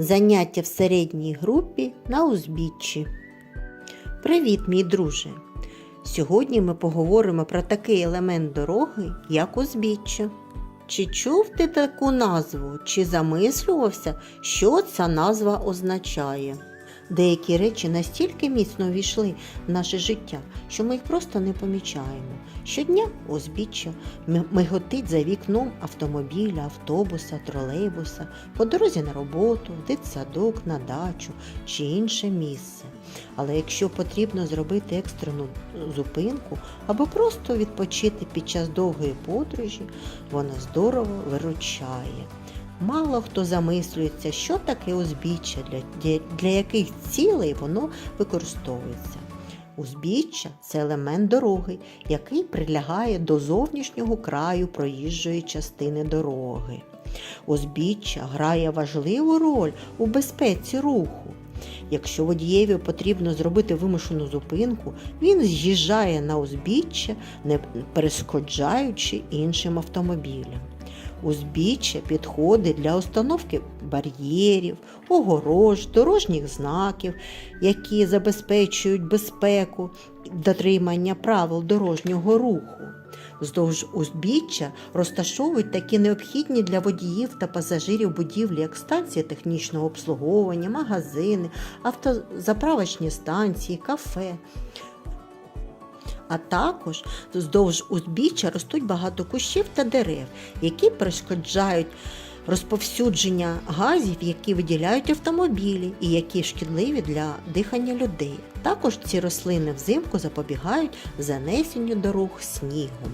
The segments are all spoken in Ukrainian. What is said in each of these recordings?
Заняття в середній групі на узбіччі. Привіт, мій друже! Сьогодні ми поговоримо про такий елемент дороги, як узбіччя. Чи чув ти таку назву, чи замислювався, що ця назва означає? Деякі речі настільки міцно війшли в наше життя, що ми їх просто не помічаємо. Щодня узбіччя миготить за вікном автомобіля, автобуса, тролейбуса, по дорозі на роботу, в дитсадок, на дачу чи інше місце. Але якщо потрібно зробити екстрену зупинку або просто відпочити під час довгої подорожі, вона здорово виручає. Мало хто замислюється, що таке узбіччя, для, для, яких цілей воно використовується. Узбіччя це елемент дороги, який прилягає до зовнішнього краю проїжджої частини дороги. Узбіччя грає важливу роль у безпеці руху. Якщо водієві потрібно зробити вимушену зупинку, він з'їжджає на узбіччя, не перешкоджаючи іншим автомобілям. Узбіччя підходить для установки бар'єрів, огорож, дорожніх знаків, які забезпечують безпеку дотримання правил дорожнього руху. Вздовж узбіччя розташовують такі необхідні для водіїв та пасажирів будівлі, як станції технічного обслуговування, магазини, автозаправочні станції, кафе. А також вздовж узбіччя ростуть багато кущів та дерев, які перешкоджають розповсюдження газів, які виділяють автомобілі і які шкідливі для дихання людей. Також ці рослини взимку запобігають занесенню дорог снігом.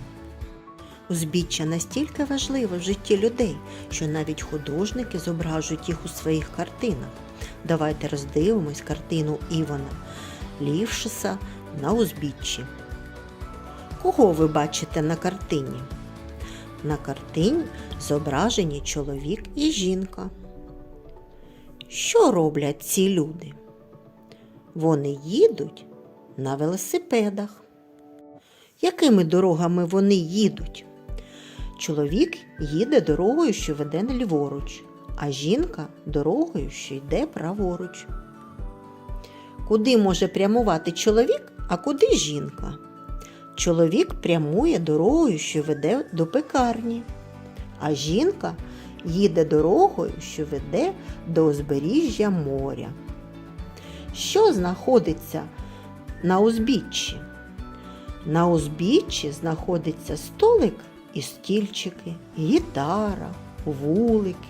Узбіччя настільки важливе в житті людей, що навіть художники зображують їх у своїх картинах. Давайте роздивимось картину Івана Лівшиса на узбіччі. Кого ви бачите на картині? На картині зображені чоловік і жінка. Що роблять ці люди? Вони їдуть на велосипедах. Якими дорогами вони їдуть? Чоловік їде дорогою, що веде ліворуч, а жінка дорогою, що йде праворуч. Куди може прямувати чоловік, а куди жінка? Чоловік прямує дорогою, що веде до пекарні, а жінка їде дорогою, що веде до узбережжя моря. Що знаходиться на узбіччі? На узбіччі знаходиться столик і стільчики, гітара, вулики,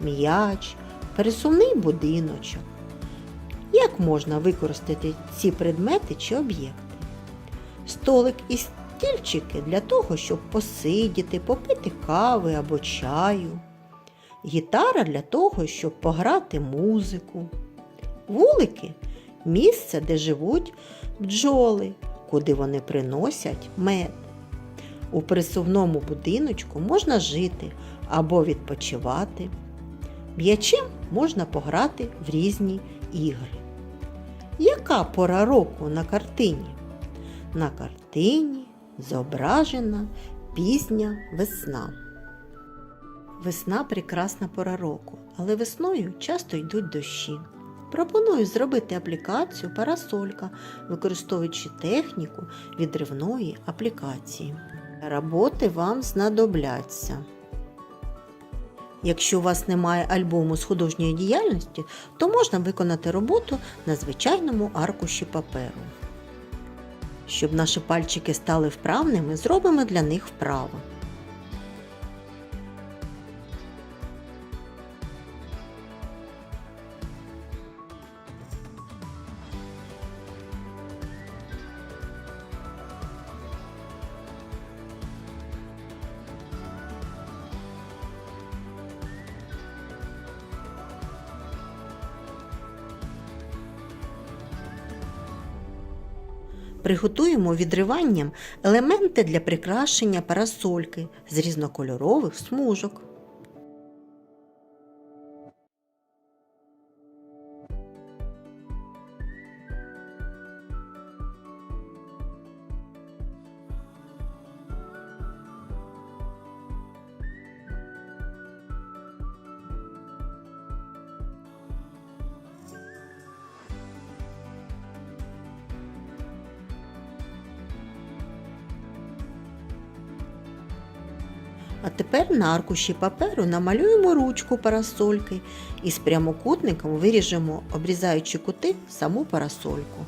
м'яч, пересувний будиночок. Як можна використати ці предмети чи об'єкти? Столик і стільчики для того, щоб посидіти, попити кави або чаю. Гітара для того, щоб пограти музику. Вулики місце, де живуть бджоли, куди вони приносять мед. У присувному будиночку можна жити або відпочивати. М'ячем можна пограти в різні ігри. Яка пора року на картині? На картині зображена пізня весна. Весна прекрасна пора року, але весною часто йдуть дощі. Пропоную зробити аплікацію парасолька, використовуючи техніку відривної аплікації. Роботи вам знадобляться. Якщо у вас немає альбому з художньої діяльності, то можна виконати роботу на звичайному аркуші паперу. Щоб наші пальчики стали вправними, зробимо для них вправо. Приготуємо відриванням елементи для прикрашення парасольки з різнокольорових смужок. А тепер на аркуші паперу намалюємо ручку парасольки і з прямокутником виріжемо, обрізаючи кути, саму парасольку.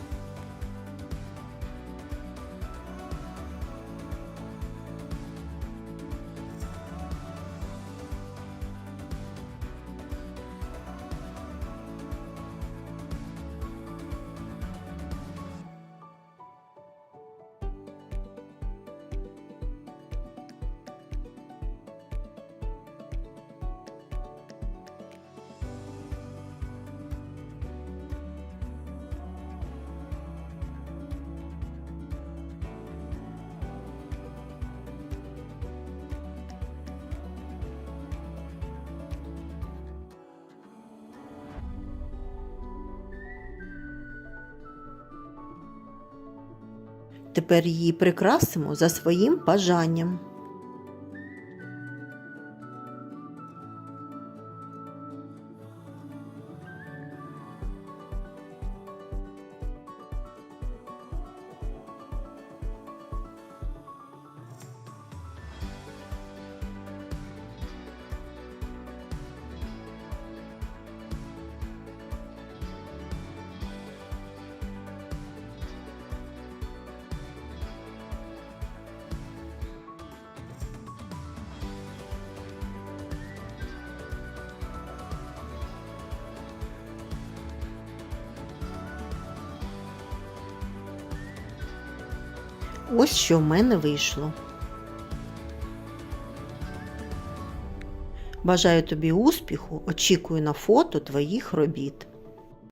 Тепер її прикрасимо за своїм бажанням. Ось що в мене вийшло. Бажаю тобі успіху, очікую на фото твоїх робіт.